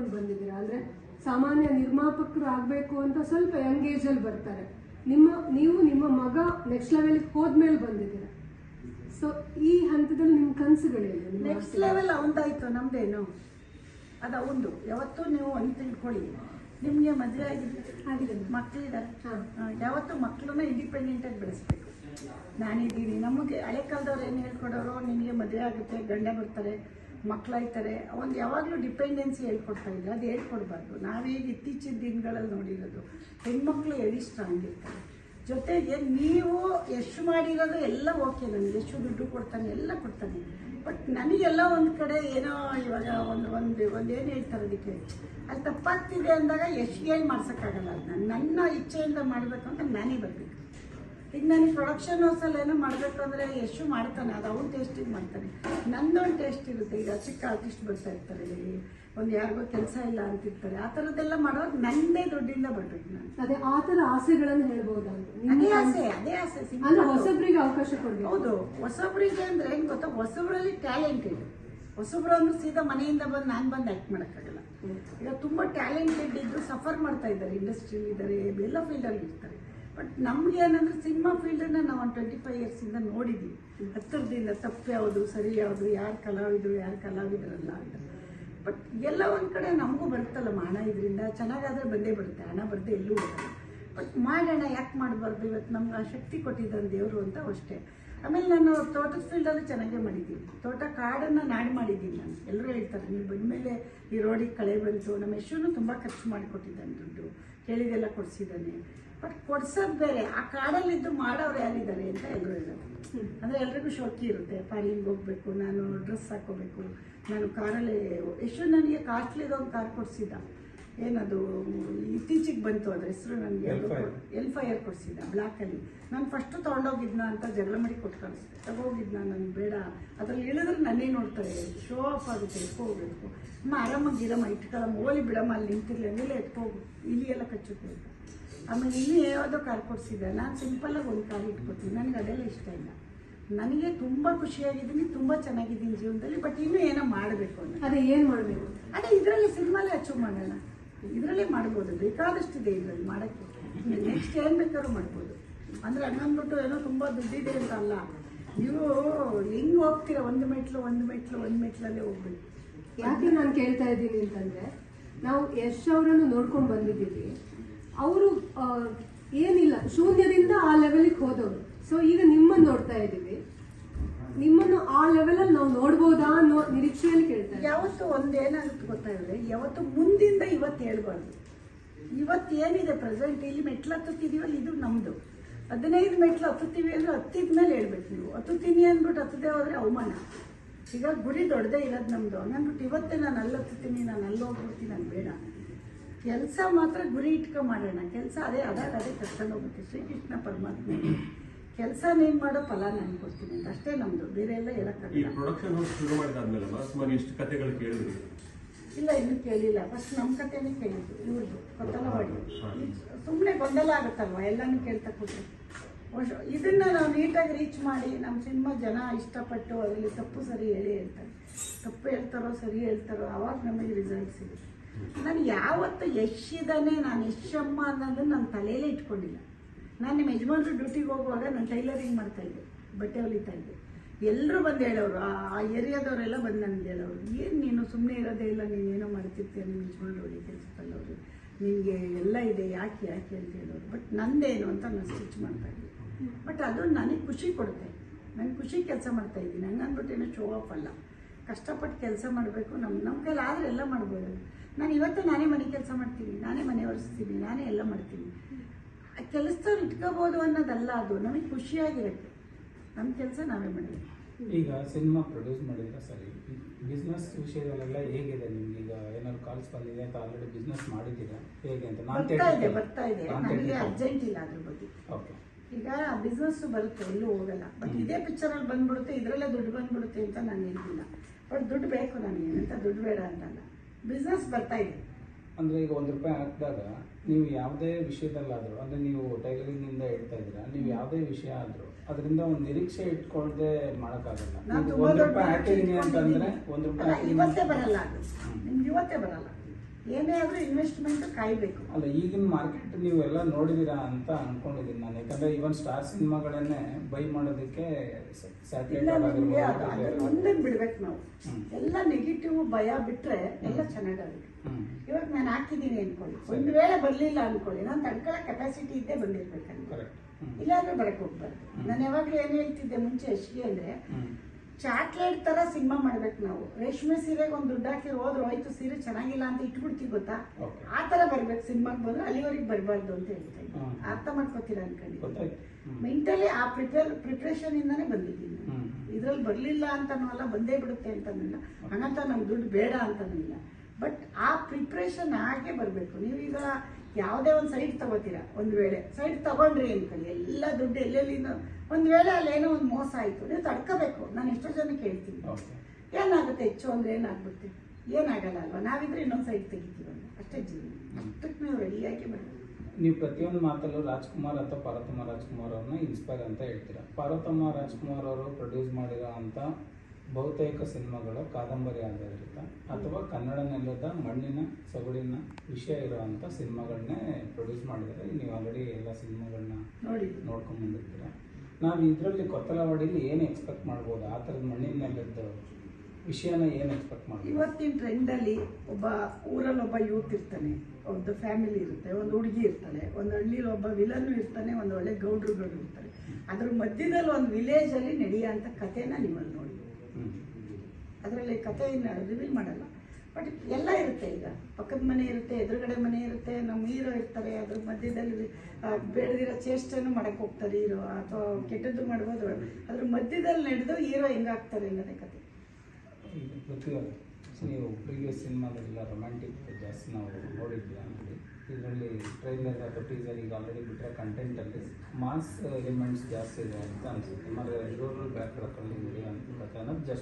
ನೋಡ್ಕೊಂಡು ಬಂದಿದ್ದೀರಾ? ಅಂದ್ರೆ ಸಾಮಾನ್ಯ ನಿರ್ಮಾಪಕರು ಆಗ್ಬೇಕು ಅಂತ ಸ್ವಲ್ಪ ಯಂಗ್ ಏಜ್ ಅಲ್ಲಿ ಬರ್ತಾರೆ. ನಿಮ್ಮ ನೀವು ನಿಮ್ಮ ಮಗ ನೆಕ್ಸ್ಟ್ ಲೆವೆಲ್ಗೆ ಹೋದ್ಮೇಲೆ ಬಂದಿದ್ದೀರಾ? ಸೊ ಈ ಹಂತದಲ್ಲಿ ನಿಮ್ಮ ಕನಸುಗಳೇನು? ನೆಕ್ಸ್ಟ್ ಲೆವೆಲ್ ಅವಂದಾಯ್ತು ನಮ್ದೇನು? ಅದು ಒಂದು ಯಾವತ್ತೂ ನೀವು ಅಂತ ತಿಳ್ಕೊಳ್ಳಿ ನಿಮಗೆ ಮದುವೆ ಆಗಿದೆ. ಆಗಿದೆ. ಮಕ್ಕಳಿದ್ದಾರೆ. ಯಾವತ್ತೂ ಮಕ್ಕಳನ್ನ ಇಂಡಿಪೆಂಡೆಂಟ್ ಆಗಿ ಬೆಳೆಸ್ಬೇಕು. ನಾನಿದ್ದೀನಿ. ನಮಗೆ ಹಳೆ ಕಾಲದವ್ರು ಏನು ಹೇಳ್ಕೊಡೋರು? ನಿಮಗೆ ಮದುವೆ ಆಗುತ್ತೆ ಗಂಡ ಬರ್ತಾರೆ. ಮಕ್ಕಳಾಯ್ತಾರೆ ಒಂದು ಯಾವಾಗಲೂ ಡಿಪೆಂಡೆನ್ಸಿ ಹೇಳ್ಕೊಡ್ತಾ ಇಲ್ಲ ಅದು ಹೇಳ್ಕೊಡ್ಬಾರ್ದು. ನಾವೀಗ ಇತ್ತೀಚಿನ ದಿನಗಳಲ್ಲಿ ನೋಡಿರೋದು, ಹೆಣ್ಮಕ್ಳು ಎಲ್ಲಿ ಸ್ಟ್ರಾಂಗ್ ಇರ್ತಾರೆ. ಜೊತೆಗೆ ನೀವು ಎಷ್ಟು ಮಾಡಿರೋದು ಎಲ್ಲ ಓಕೆ ನನಗೆ. ಎಷ್ಟು ದುಡ್ಡು ಕೊಡ್ತಾನೆ, ಎಲ್ಲ ಕೊಡ್ತಾನೆ. ಬಟ್ ನನಗೆಲ್ಲ ಒಂದು ಕಡೆ ಏನೋ ಇವಾಗ ಒಂದು ಒಂದು ಒಂದು ಏನು ಹೇಳ್ತಾರೆ ಅದಕ್ಕೆ? ಅದು ತಪ್ಪಾಗ್ತಿದೆ ಅಂದಾಗ ಎಷ್ಟು ಏನು ಮಾಡ್ಸೋಕ್ಕಾಗಲ್ಲ. ನನ್ನ ಇಚ್ಛೆಯಿಂದ ಮಾಡಬೇಕು ಅಂತ ನಾನೇ ಬರಬೇಕು. ಈಗ ನನಗೆ ಪ್ರೊಡಕ್ಷನ್ ಹೌಸಲ್ಲಿ ಏನೋ ಮಾಡಬೇಕು ಅಂದರೆ ಎಷ್ಟು ಮಾಡ್ತಾನೆ ಅದು ಅವ್ನ ಟೇಸ್ಟಿಗೆ ಮಾಡ್ತಾನೆ. ನಂದೊಂದು ಟೇಸ್ಟ್ ಇರುತ್ತೆ ಈಗ ಚಿಕ್ಕ ಆರ್ಟಿಸ್ಟ್ ಬರ್ತಾ ಇರ್ತಾರೆ ಒಂದು ಯಾರಿಗೋ ಕೆಲಸ ಇಲ್ಲ ಅಂತಿರ್ತಾರೆ. ಆ ಥರದ್ದೆಲ್ಲ ಮಾಡೋದು ನನ್ನೇ ದುಡ್ಡಿಂದ ಬರ್ಬೇಕು ನಾನು. ಅದೇ ಆ ಥರ ಆಸೆಗಳನ್ನು ಹೇಳ್ಬೋದು ಅದೇ ಆಸೆ ಅದೇ ಆಸೆ. ಅಂದ್ರೆ ಹೊಸಬ್ರಿಗೆ ಅವಕಾಶ ಕೊಡ್ಬೇಕು. ಹೌದು ಹೊಸಬ್ರಿಗೆ ಅಂದ್ರೆ ಏನು ಗೊತ್ತಾ? ಹೊಸಬ್ರಲ್ಲಿ ಇದೆ. ಹೊಸಬ್ರು ಅಂದ್ರೆ ಸೀದಾ ಮನೆಯಿಂದ ಬಂದು ನಾನು ಬಂದು ಆ್ಯಕ್ಟ್ ಮಾಡೋಕ್ಕಾಗಲ್ಲ. ಈಗ ತುಂಬ ಟ್ಯಾಲೆಂಟೆಡ್ ಇದ್ದು ಸಫರ್ ಮಾಡ್ತಾ ಇದ್ದಾರೆ ಇಂಡಸ್ಟ್ರಿಯಲ್ಲಿ ಇದ್ದಾರೆ ಎಲ್ಲ ಫೀಲ್ಡಲ್ಲಿ ಇರ್ತಾರೆ. ಬಟ್ ನಮ್ಗೆ ಏನಂದ್ರೆ ಸಿನಿಮಾ ಫೀಲ್ಡನ್ನು ನಾವು ಒಂದು ಟ್ವೆಂಟಿ ಫೈವ್ ಇಯರ್ಸಿಂದ ನೋಡಿದ್ದೀವಿ ಹತ್ತಿರದಿಂದ ತಪ್ಪು ಯಾವುದು, ಸರಿ ಯಾವುದು, ಯಾರು ಕಲಾವಿದರು, ಯಾರು ಕಲಾವಿದರಲ್ಲ ಅಂತ ಬಟ್ ಎಲ್ಲ ಒಂದು ಕಡೆ ನಮಗೂ ಬರುತ್ತಲ್ಲಮ್ಮ ಹಣ ಇದರಿಂದ. ಚೆನ್ನಾಗಾದ್ರೆ ಬಂದೇ ಬರುತ್ತೆ, ಹಣ ಬರದೆ ಎಲ್ಲೂ ಬರಲ್ಲ. ಬಟ್ ಮಾಡೋಣ, ಯಾಕೆ ಮಾಡಬಾರ್ದು? ಇವತ್ತು ನಮ್ಗೆ ಆ ಶಕ್ತಿ ಕೊಟ್ಟಿದ್ದಾನೆ ದೇವರು ಅಂತ ಅಷ್ಟೇ. ಆಮೇಲೆ ನಾನು ತೋಟದ ಫೀಲ್ಡಲ್ಲಿ ಚೆನ್ನಾಗೇ ಮಾಡಿದ್ದೀನಿ. ತೋಟ ಕಾಡನ್ನು ನಾಡಿ ಮಾಡಿದ್ದೀನಿ ನಾನು. ಎಲ್ಲರೂ ಹೇಳ್ತಾರೆ, ನೀವು ಬಂದಮೇಲೆ ಈ ರೋಡಿಗೆ ಕಳೆ ಬಂತು, ನಮ್ಮ ಯಶೂನು ತುಂಬ ಖರ್ಚು ಮಾಡಿಕೊಟ್ಟಿದ್ದಾನೆ ದುಡ್ಡು. ಕೇಳಿದೆಲ್ಲ ಕೊಡಿಸಿದ್ದಾನೆ. ಬಟ್ ಕೊಡ್ಸೋದು ಬೇರೆ. ಆ ಕಾಡಲ್ಲಿದ್ದು ಮಾಡೋರು ಯಾರಿದ್ದಾರೆ ಅಂತ ಎಲ್ಲರೂ ಹೇಳೋದು. ಅಂದರೆ ಎಲ್ರಿಗೂ ಶೋಕಿ ಇರುತ್ತೆ. ಫಾರಿಂಗ್ ಹೋಗಬೇಕು, ನಾನು ಡ್ರೆಸ್ ಹಾಕೋಬೇಕು, ನಾನು ಕಾರಲ್ಲಿ, ಯಶು ನನಗೆ ಕಾಸ್ಟ್ಲಿರೋ ಒಂದು ಕಾರ್ ಕೊಡಿಸಿದ್ದ. ಏನದು ಇತ್ತೀಚೆಗೆ ಬಂತು ಅದ್ರ ಹೆಸರು ನನಗೆ. ಎಲ್ ಫೈರ್ ಕೊಡಿಸಿದ್ದ ಬ್ಲ್ಯಾಕಲ್ಲಿ ನಾನು ಫಸ್ಟ್ ತೊಗೊಂಡೋಗಿದ್ನ ಅಂತ ಜಗಳ ಮಾಡಿ ಕೊಟ್ಟು ಕಳಿಸ್ದೆ. ತಗೋಗಿದ್ನ ನನಗೆ ಬೇಡ. ಅದ್ರಲ್ಲಿ ಇಳಿದ್ರೆ ನನ್ನೇ ನೋಡ್ತಾರೆ. ಶೋ ಆಫ್ ಆಗುತ್ತೆ ಎತ್ಕೋಗ್ಬೇಕು ಅಮ್ಮ ಆರಾಮಾಗಿ ಇರಮ್ಮ ಇಟ್ಕೊಳ್ಳಮ್ಮ ಓಲಿ ಬಿಡಮ್ಮ ಅಲ್ಲಿ ನಿಂತಿರ್ಲಿ ಹಂಗೆಲ್ಲ ಎತ್ಕೋಗು ಇಲ್ಲಿ ಎಲ್ಲ ಕಚ್ಚುತ್ತೆ. ಅಂತ ಆಮೇಲೆ ಇಲ್ಲಿ ಯಾವುದೋ ಕಾರ್ ಕೊಡಿಸಿದ್ದೆ. ನಾನು ಸಿಂಪಲ್ಲಾಗಿ ಒಂದು ಕಾರ್ ಇಟ್ಕೊತೀನಿ. ನನಗೆ ಅದೆಲ್ಲ ಇಷ್ಟ ಇಲ್ಲ. ನನಗೆ ತುಂಬ ಖುಷಿಯಾಗಿದ್ದೀನಿ ತುಂಬ ಚೆನ್ನಾಗಿದ್ದೀನಿ ಜೀವನದಲ್ಲಿ ಬಟ್ ಇನ್ನೂ ಏನೋ ಮಾಡಬೇಕು ಅಂತ. ಅದೇ ಏನು ಮಾಡಬೇಕು? ಅದೇ ಇದರಲ್ಲಿ ಸಿನಿಮಾಲೇ ಅಚೀವ್ ಮಾಡೋಣ. ಇದರಲ್ಲೇ ಮಾಡ್ಬೋದು. ಬೇಕಾದಷ್ಟಿದೆ ಇದರಲ್ಲಿ ಮಾಡೋಕ್ಕೆ ನೆಕ್ಸ್ಟ್ ಏನು ಬೇಕಾದ್ರೂ ಮಾಡ್ಬೋದು. ಅಂದರೆ ಹಂಗಂದ್ಬಿಟ್ಟು ಏನೋ ತುಂಬ ದುಡ್ಡಿದೆ ಅಂತ ಅಲ್ಲ. ನೀವು ಹೆಂಗೆ ಹೋಗ್ತೀರಾ? ಒಂದು ಮೆಟ್ಲು ಒಂದು ಮೆಟ್ಲು, ಒಂದು ಮೆಟ್ಲಲ್ಲೇ ಹೋಗ್ಬೇಕು. ಯಾಕೆ ನಾನು ಕೇಳ್ತಾ ಇದ್ದೀನಿ ಅಂತಂದರೆ, ನಾವು ಯಶ್ ಅವರನ್ನು ನೋಡ್ಕೊಂಡು ಬಂದಿದ್ದೀವಿ. ಅವರು ಏನಿಲ್ಲ. ಶೂನ್ಯದಿಂದ ಆ ಲೆವೆಲಿಗೆ ಹೋದವರು. ಸೊ ಈಗ ನಿಮ್ಮನ್ನು ನೋಡ್ತಾ ಇದ್ದೀವಿ. ನಿಮ್ಮನ್ನು ಆ ಲೆವೆಲಲ್ಲಿ ನಾವು ನೋಡ್ಬೋದಾ ಅನ್ನೋ ನಿರೀಕ್ಷೆಯಲ್ಲಿ ಕೇಳ್ತಾರೆ. ಯಾವತ್ತು ಒಂದೇನಾಗುತ್ತೆ ಗೊತ್ತಾಗಲಿ ಯಾವತ್ತು ಮುಂದಿಂದ ಇವತ್ತು ಹೇಳ್ಬಾರ್ದು. ಇವತ್ತು ಏನಿದೆ ಪ್ರೆಸೆಂಟ್ ಇಲ್ಲಿ ಮೆಟ್ಲು ಹತ್ತುತ್ತಿದೀವಲ್ಲ ಇದು ನಮ್ಮದು ಹದಿನೈದು ಮೆಟ್ಲು ಹತ್ತುತ್ತೀವಿ ಅಂದ್ರೆ ಹತ್ತಿದ ಮೇಲೆ ಹೇಳ್ಬೇಕು ನೀವು. ಹತ್ತುತ್ತೀನಿ ಅಂದ್ಬಿಟ್ಟು ಹತ್ತದೇ ಹೋದ್ರೆ ಅವಮಾನ. ಈಗ ಗುರಿ ದೊಡ್ಡದೇ ಇರೋದು ನಮ್ಮದು ಹಂಗಂದ್ಬಿಟ್ಟು ಇವತ್ತೇ ನಾನು ಅಲ್ಲಿ ಹತ್ತುತ್ತೀನಿ, ನಾನು ಅಲ್ಲಿ ಹೋಗ್ಬಿಡ್ತೀನಿ ನಾನು ಬೇಡ. ಕೆಲಸ ಮಾತ್ರ ಗುರಿ ಇಟ್ಕೊ ಮಾಡೋಣ. ಕೆಲಸ ಅದೇ ಅದಾಗ ಅದೇ ಕರ್ಕೊಂಡು ಹೋಗುತ್ತೆ ಶ್ರೀಕೃಷ್ಣ ಪರಮಾತ್ಮ. ಕೆಲಸ ನೀನ್ ಮಾಡೋ ಫಲ ನಾನು ಕೊಡ್ತೀನಿ ಅಂತ. ಅಷ್ಟೇ ನಮ್ದು. ಬೇರೆ ಎಲ್ಲ ಈ ಪ್ರೊಡಕ್ಷನ್ ಹೌಸ್ ಶುರು ಮಾಡಿದಾದ್ಮೇಲೆ ಸುಮಾರು ಎಷ್ಟು ಕಥೆಗಳು ಕೇಳಿದ್ರಿ? ಇಲ್ಲ ಇನ್ನೂ ಕೇಳಿಲ್ಲ. ಫಸ್ಟ್ ನಮ್ಮ ಕಥೆನೇ ಕೇಳಿದ್ದು. ಇವ್ರದ್ದು ಕೊತ್ತಲವಾಡಿ ಸುಮ್ಮನೆ ಗೊಂದಲ ಆಗುತ್ತಲ್ವ? ಎಲ್ಲಾನು ಕೇಳ್ತಾ ಕೂತ್ರೆ. ವರ್ಷ- ಇದನ್ನ ನಾವು ನೀಟಾಗಿ ರೀಚ್ ಮಾಡಿ ನಮ್ಮ ಸಿನಿಮಾ ಜನ ಇಷ್ಟಪಟ್ಟು ಅದರಲ್ಲಿ ತಪ್ಪು ಸರಿ ಹೇಳಿ ಹೇಳ್ತಾರೆ. ತಪ್ಪು ಹೇಳ್ತಾರೋ ಸರಿ ಹೇಳ್ತಾರೋ ಅವಾಗ ನಮಗೆ ರಿಸಲ್ಟ್ ಸಿಗುತ್ತೆ. ನಾನು ಯಾವತ್ತು ಯಶಿದಾನೆ ನಾನು ಯಶಮ್ಮ ಅನ್ನೋದನ್ನ ನನ್ನ ತಲೆಯಲ್ಲೇ ಇಟ್ಕೊಂಡಿಲ್ಲ. ನಾನು ನಿಮ್ಮ ಯಜಮಾನ್ರು ಡ್ಯೂಟಿಗೆ ಹೋಗುವಾಗ ನಾನು ಟೈಲರಿಂಗ್ ಮಾಡ್ತಾ ಇದ್ದೆ, ಬಟ್ಟೆ ಹೊಲಿತಾ ಇದ್ದೆ. ಎಲ್ಲರೂ ಬಂದು ಹೇಳೋರು, ಆ ಏರಿಯಾದವರೆಲ್ಲ ಬಂದು ನನಗೆ ಹೇಳೋರು, ಏನು ನೀನು ಸುಮ್ಮನೆ ಇರೋದೇ ಇಲ್ಲ, ನೀನು ಏನೋ ಮಾಡ್ತಿರ್ತೀಯ ನಿಮ್ಮ ಯಜಮಾನ್ರು ಹೊಲಿ ಕೆಲಸದಲ್ಲವರು ನಿನಗೆ ಎಲ್ಲ ಇದೆ, ಯಾಕೆ ಯಾಕೆ ಅಂತ ಹೇಳೋರು. ಬಟ್ ನಂದೇನು ಅಂತ ನಾನು ಸ್ಟಿಚ್ ಮಾಡ್ತಾ ಇದ್ದೆ. ಬಟ್ ಅದು ನನಗೆ ಖುಷಿ ಕೊಡುತ್ತೆ. ನಾನು ಖುಷಿ ಕೆಲಸ ಮಾಡ್ತಾ ಇದ್ದೀನಿ. ಹಂಗಂದ್ಬಿಟ್ಟು ಏನೋ ಶೋ ಆಫ್ ಅಲ್ಲ. ಕಷ್ಟಪಟ್ಟು ಕೆಲಸ ಮಾಡಬೇಕು ನಮ್ಮ ನಮ್ಮ ಕೈಲಿ ಆದರೆ ಎಲ್ಲ ಮಾಡ್ಬೋದು. ನಾನು ಇವತ್ತು ನಾನೇ ಮನೆ ಕೆಲಸ ಮಾಡ್ತೀನಿ, ನಾನೇ ಮನೆ ಒರೆಸ್ತೀನಿ, ನಾನೇ ಎಲ್ಲ ಮಾಡ್ತೀನಿ. ಕೆಲಸದವ್ರು ಇಟ್ಕೋಬೋದು ಅನ್ನೋದಲ್ಲ ಅದು. ನಮಗೆ ಖುಷಿಯಾಗಿರುತ್ತೆ. ನಮ್ಮ ಕೆಲಸ ನಾವೇ ಮಾಡಬೇಕು ಈಗ ಸಿನಿಮಾ ಪ್ರೊಡ್ಯೂಸ್ ಮಾಡಿದ್ರೆ ಸರಿ ಬಿಸ್ನೆಸ್ ವಿಷಯದಲ್ಲೆಲ್ಲ ಹೇಗಿದೆ ನಿಮ್ಗೆ? ಈಗ ಏನಾದ್ರು ಕಾಲ್ಸ್ ಬಂದಿದೆ ಅಂತ ಆಲ್ರೆಡಿ ಬಿಸ್ನೆಸ್ ಮಾಡಿದ್ದೀರಾ? ಹೇಗೆ ಅಂತ ನಾನು ಬರ್ತಾ ಇದೆ ಬರ್ತಾ ಇದೆ. ನನಗೆ ಅರ್ಜೆಂಟ್ ಇಲ್ಲ ಅದ್ರ ಬಗ್ಗೆ. ಓಕೆ ಈಗ ಬಿಸ್ನೆಸ್ ಬರುತ್ತೆ ಎಲ್ಲೂ ಹೋಗಲ್ಲ. ಬಟ್ ಇದೇ ಪಿಕ್ಚರಲ್ಲಿ ಬಂದ್ಬಿಡುತ್ತೆ ಇದರಲ್ಲೇ ದುಡ್ಡು ಬಂದ್ಬಿಡುತ್ತೆ ಅಂತ ನಾನು ಹೇಳ್ತಿಲ್ಲ. ಬಟ್ ದುಡ್ಡು ಬೇಕು ನನಗೆ ಅಂತ ದುಡ್ಡು ಬೇಡ ಅಂತಲ್ಲ. ಬಿಸ್ನೆಸ್ ಬರ್ತಾ ಇದೆ. ಅಂದ್ರೆ ಈಗ ಒಂದು ರೂಪಾಯಿ ಹಾಕಿದಾಗ ನೀವು ಯಾವುದೇ ವಿಷಯದಲ್ಲಾದರೂ ಅಂದರೆ ನೀವು ಟೈಲರಿಂಗಿಂದ ಇಡ್ತಾ ಹೇಳ್ತಾ ಇದ್ದೀರಾ ನೀವು ಯಾವುದೇ ವಿಷಯ ಆದರೂ ಅದರಿಂದ ಒಂದು ನಿರೀಕ್ಷೆ ಇಟ್ಕೊಳ್ದೆ ಮಾಡೋಕ್ಕಾಗಲ್ಲ. ಒಂದು ರೂಪಾಯಿ ಹಾಕಿದ್ದೀನಿ ಅಂತಂದರೆ. ಒಂದು ರೂಪಾಯಿ ಇವತ್ತೇ ಬರಲ್ಲ ಇವತ್ತೇ ಬರಲ್ಲ. ಏನೇ ಆದ್ರೂ ಇನ್ವೆಸ್ಟ್ಮೆಂಟ್ ಕಾಯ್ಬೇಕು. ಅಲ್ಲ ಈಗಿನ ಮಾರ್ಕೆಟ್ ನೀವೆಲ್ಲ ನೋಡಿದೀರಾ ಅಂತ ಅನ್ಕೊಂಡಿದ್ದೀನಿ ನಾನು. ಯಾಕಂದ್ರೆ ಇವನ್ ಸ್ಟಾರ್ ಸಿನಿಮಾಗಳನ್ನೇ ಬೈ ಮಾಡೋದಕ್ಕೆ ಇಲ್ಲ ನಿಮ್ಗೆ ಅದು ಅದನ್ನ ಸ್ಯಾಟಲೈಟ್ ಒಂದೇ ಬಿಡ್ಬೇಕು ನಾವು. ಎಲ್ಲ ನೆಗೆಟಿವ್ ಭಯ ಬಿಟ್ರೆ ಎಲ್ಲ ಚೆನ್ನಾಗಾಗುತ್ತೆ. ಇವಾಗ ನಾನು ಹಾಕಿದ್ದೀನಿ ಅನ್ಕೊಳ್ಳಿ. ಒಂದು ವೇಳೆ ಬರಲಿಲ್ಲ ಅನ್ಕೊಳ್ಳಿ. ನಾನು ತಡ್ಕೊಳ್ಳೋ ಕೆಪಾಸಿಟಿ ಇದ್ದೇ ಬಂದಿರ್ಬೇಕು ಇಲ್ಲಾದ್ರೂ ಇಲ್ಲಾಂದ್ರೆ ಬರಕ್ ಹೋಗ್ಬಾರ್ದು. ನಾನು ಯಾವಾಗಲೂ ಏನು ಹೇಳ್ತಿದ್ದೆ ಮುಂಚೆ ಎಷ್ಟಿಗೆ ಅಂದ್ರೆ ಚಾಕ್ಲೇಟ್ ತರ ಸಿನಿಮಾ ಮಾಡ್ಬೇಕು ನಾವು. ರೇಷ್ಮೆ ಸೀರೆಗೆ ಒಂದು ದುಡ್ಡು ಹಾಕಿ ಹೋದ್ರು ಹೋಯ್ತು ಸೀರೆ ಚೆನ್ನಾಗಿಲ್ಲ ಅಂತ ಇಟ್ಬಿಡ್ತೀವಿ ಗೊತ್ತಾ. ಆ ತರ ಬರ್ಬೇಕು ಸಿನಿಮಾಗೆ ಬಂದ್ರೆ ಅಲ್ಲಿವರೆಗೆ ಬರಬಾರ್ದು ಅಂತ ಹೇಳ್ತೀನಿ. ಅರ್ಥ ಮಾಡ್ಕೋತೀರಾ ಅನ್ಕೊಂಡಿದ್ದೆ ಗೊತ್ತಾಯ್ತು. ಮೆಂಟಲಿ ಆ ಪ್ರಿಪೇರ್ ಪ್ರಿಪ್ರೇಷನ್ ಇಂದಾನೆ ಬಂದಿದ್ದೀನಿ. ಇದ್ರಲ್ಲಿ ಬರ್ಲಿಲ್ಲ ಅಂತನೂ ಅಲ್ಲ ಬಂದೇ ಬಿಡುತ್ತೆ ಅಂತನಿಲ್ಲ. ಹಣತ ನಮ್ಗೆ ದುಡ್ಡು ಬೇಡ ಅಂತಾನೂ ಇಲ್ಲ ಬಟ್ ಆ ಪ್ರಿಪ್ರೇಷನ್ ಹಾಗೆ ಬರಬೇಕು. ನೀವೀಗ ಯಾವುದೇ ಒಂದು ಸೈಡ್ ತಗೋತೀರಾ ಒಂದು ವೇಳೆ. ಸೈಡ್ ತಗೊಂಡ್ರಿ ಅನ್ಕೊಳ್ಳಿ ಎಲ್ಲ ದುಡ್ಡು ಎಲ್ಲೆಲ್ಲಿಂದ? ಒಂದು ವೇಳೆ ಅಲ್ಲೇನೋ ಒಂದು ಮೋಸ ಆಯಿತು ನೀವು ತಡ್ಕೋಬೇಕು. ನಾನು ಎಷ್ಟೋ ಜನ ಹೇಳ್ತೀನಿ ಓಕೆ ಏನಾಗುತ್ತೆ? ಹೆಚ್ಚು ಅಂದರೆ ಏನಾಗ್ಬಿಡ್ತೀವಿ ಏನಾಗಲ್ಲ ಅಲ್ವಾ? ನಾವಿದ್ರೆ ಇನ್ನೊಂದು ಸೈಡ್ ತೆಗಿತೀವಲ್ಲ ಅಷ್ಟೇ ಜೀವನ. ಅಷ್ಟಕ್ಕೆ ನೀವು ರೆಡಿಯಾಗಿ ಬರಬೇಕು ನೀವು ಪ್ರತಿಯೊಂದು ಮಾತಲ್ಲೂ ರಾಜ್ಕುಮಾರ್ ಅಥವಾ ಪಾರ್ವತಮ್ಮ ರಾಜ್ಕುಮಾರ್ ಅವ್ರನ್ನ ಇನ್ಸ್ಪೈರ್ ಅಂತ ಹೇಳ್ತೀರಾ? ಪಾರ್ವತಮ್ಮ ರಾಜ್ಕುಮಾರ್ ಅವರು ಪ್ರೊಡ್ಯೂಸ್ ಮಾಡಿರೋ ಅಂತ ಬಹುತೇಕ ಸಿನಿಮಾಗಳು ಕಾದಂಬರಿ ಆಧಾರಿತ ಅಥವಾ ಕನ್ನಡ ನೆಲದ ಮಣ್ಣಿನ ಸೊಗಡಿನ ವಿಷಯ ಇರುವಂತ ಸಿನಿಮಾಗಳನ್ನೇ ಪ್ರೊಡ್ಯೂಸ್ ಮಾಡಿದ್ರೆ ನೀವು ಆಲ್ರೆಡಿ ಎಲ್ಲ ಸಿನಿಮಾಗಳನ್ನ ನೋಡಿ. ನೋಡ್ಕೊಂಡು ಬಂದಿರ್ತೀರ. ನಾವು ಇದರಲ್ಲಿ ಕೊತ್ತಲವಾಡಿಲಿ ಏನು ಎಕ್ಸ್ಪೆಕ್ಟ್ ಮಾಡ್ಬೋದು? ಆ ಥರದ ಮಣ್ಣಿನ ನೆಲದ ವಿಷಯನ ಏನು ಎಕ್ಸ್ಪೆಕ್ಟ್ ಮಾಡಿ ಇವತ್ತಿನ ಟ್ರೆಂಡಲ್ಲಿ ಒಬ್ಬ ಊರಲ್ಲಿ ಒಬ್ಬ ಯೂತ್ ಇರ್ತಾನೆ. ಒಂದು ಫ್ಯಾಮಿಲಿ ಇರುತ್ತೆ. ಒಂದು ಹುಡುಗಿ ಇರ್ತಾಳೆ. ಒಂದು ಹಳ್ಳಿಲಿ ಒಬ್ಬ ವಿಲನ್ನು ಇರ್ತಾನೆ. ಒಂದು ಒಳ್ಳೆ ಗೌಡ್ರುಗಳು ಇರ್ತಾರೆ. ಅದ್ರ ಮಧ್ಯದಲ್ಲಿ ಒಂದು ವಿಲೇಜಲ್ಲಿ ನಡೆಯೋಂಥ ಕಥೆನ ನೀವಲ್ಲಿ ನೋಡಿ. ಅದರಲ್ಲಿ ಕಥೆಯನ್ನು ರಿವೀಲ್ ಮಾಡಲ್ಲ. ಬಟ್ ಎಲ್ಲ ಇರುತ್ತೆ ಈಗ. ಪಕ್ಕದ ಮನೆ ಇರುತ್ತೆ, ಎದುರುಗಡೆ ಮನೆ ಇರುತ್ತೆ, ನಮ್ಮ ಹೀರೋ ಇರ್ತಾರೆ, ಅದ್ರ ಮಧ್ಯದಲ್ಲಿ ಬೆಳೆದಿರೋ ಚೇಷ್ಟೆನೂ ಮಾಡಕ್ಕೆ ಹೋಗ್ತಾರೆ ಹೀರೋ, ಅಥವಾ ಕೆಟ್ಟದ್ದು ಮಾಡ್ಬೋದು. ಅದ್ರ ಮಧ್ಯದಲ್ಲಿ ನಡೆದು ಹೀರೋ ಹೆಂಗಾಗ್ತಾರೆ ಅನ್ನೋದೇ ಕತೆ ನೀವು ಪ್ರೀವಿಯಸ್ ಸಿನಿಮಾದಲ್ಲೆಲ್ಲ ರೊಮ್ಯಾಂಟಿಕ್ ಜಾಸ್ತಿ ನಾವು ನೋಡಿದ್ವಿ ಆಮೇಲೆ ಇದರಲ್ಲಿ ಟ್ರೈಲರ್ ಅಥವಾ ಟೀಸರ್ ಈಗ ಆಲ್ರೆಡಿ ಬಿಟ್ಟರೆ ಕಂಟೆಂಟಲ್ಲಿ ಮಾಸ್ ಎಲಿಮೆಂಟ್ಸ್ ಜಾಸ್ತಿ ಇದೆ ಅಂತ ಅನಿಸುತ್ತೆ. ಮತ್ತು ರೂರಲ್ ಬ್ಯಾಕ್ಗ್ರೌಂಡಲ್ಲಿ ಇದೆ ಅಂತ ಅನ್ನೋದು ಜಸ್ಟ್